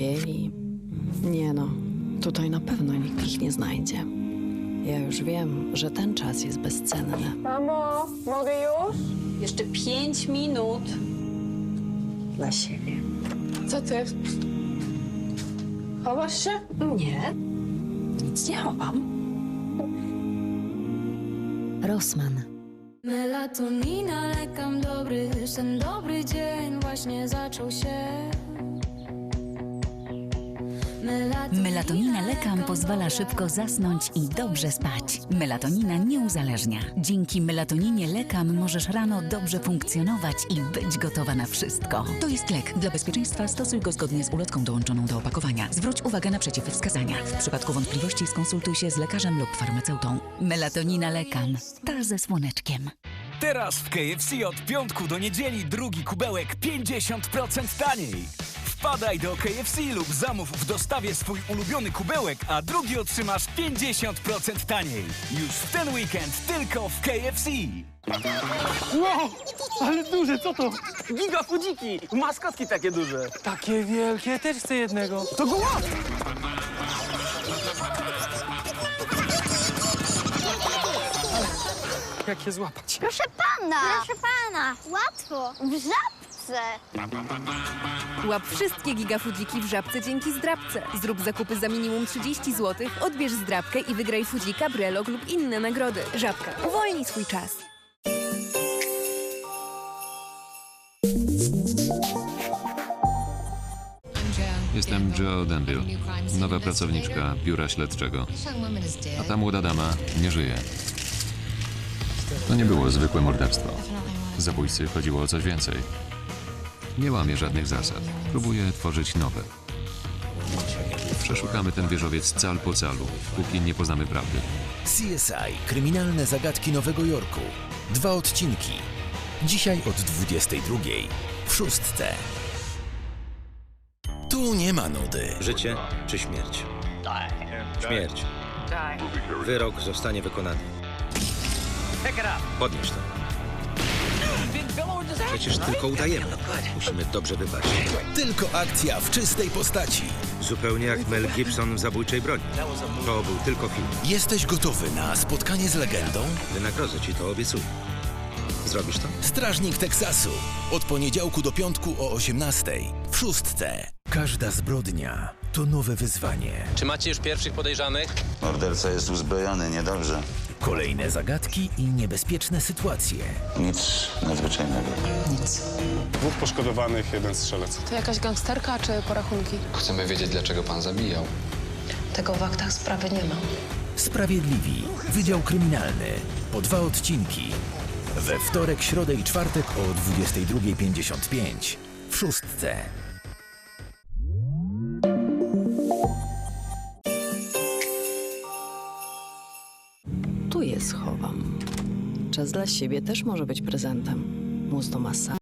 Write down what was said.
I nie no, tutaj na pewno nikt ich nie znajdzie. Ja już wiem, że ten czas jest bezcenny. Mamo, mogę już? Jeszcze pięć minut dla siebie. Co ty? Chowasz się? Nie, nic nie chowam. Rosman. Melatonina, lekam dobry sen, dobry dzień właśnie zaczął się. Melatonina lekam pozwala szybko zasnąć i dobrze spać. Melatonina nie uzależnia. Dzięki melatoninie lekam możesz rano dobrze funkcjonować i być gotowa na wszystko. To jest lek. Dla bezpieczeństwa stosuj go zgodnie z ulotką dołączoną do opakowania. Zwróć uwagę na przeciwwskazania. W przypadku wątpliwości skonsultuj się z lekarzem lub farmaceutą. Melatonina lekam. Ta ze słoneczkiem. Teraz w KFC od piątku do niedzieli drugi kubełek 50% taniej. Wpadaj do KFC lub zamów w dostawie swój ulubiony kubełek, a drugi otrzymasz 50% taniej. Już w ten weekend tylko w KFC. Wow, ale duże, co to? Giga fudziki! Maskotki takie duże. Takie wielkie, też chcę jednego. To go łap! Jak je złapać? Proszę pana! Proszę pana! Łatwo! W żabce! Łap wszystkie gigafudziki w żabce dzięki zdrabce. Zrób zakupy za minimum 30 zł, odbierz zdrabkę i wygraj fudzika, brelok lub inne nagrody. Żabka. Uwolnij swój czas. Jestem Joe Denville, nowa pracowniczka biura śledczego. A ta młoda dama nie żyje. To nie było zwykłe morderstwo. Zabójcy chodziło o coś więcej. Nie łamie żadnych zasad. Próbuje tworzyć nowe. Przeszukamy ten wieżowiec cal po calu, póki nie poznamy prawdy. CSI Kryminalne Zagadki Nowego Jorku. Dwa odcinki. Dzisiaj od 22 w szóstce. Tu nie ma nudy. Życie czy śmierć? Śmierć. Wyrok zostanie wykonany. Podnieś to. Przecież tylko udajemy. Musimy dobrze wypaść. Tylko akcja w czystej postaci. Zupełnie jak Mel Gibson w Zabójczej Broni. To był tylko film. Jesteś gotowy na spotkanie z legendą? Wynagrodzę ci to, obiecuję. Zrobisz to? Strażnik Teksasu. Od poniedziałku do piątku o 18 w szóstce. Każda zbrodnia to nowe wyzwanie. Czy macie już pierwszych podejrzanych? Morderca jest uzbrojony, niedobrze. Kolejne zagadki i niebezpieczne sytuacje. Nic nadzwyczajnego. Dwóch poszkodowanych, jeden strzelec. To jakaś gangsterka czy porachunki? Chcemy wiedzieć, dlaczego pan zabijał. Tego w aktach sprawy nie ma. Sprawiedliwi. Wydział Kryminalny. Po dwa odcinki. We wtorek, środę i czwartek o 22.55 w szóstce. Tu je schowam. Czas dla siebie też może być prezentem. Mus do masażu.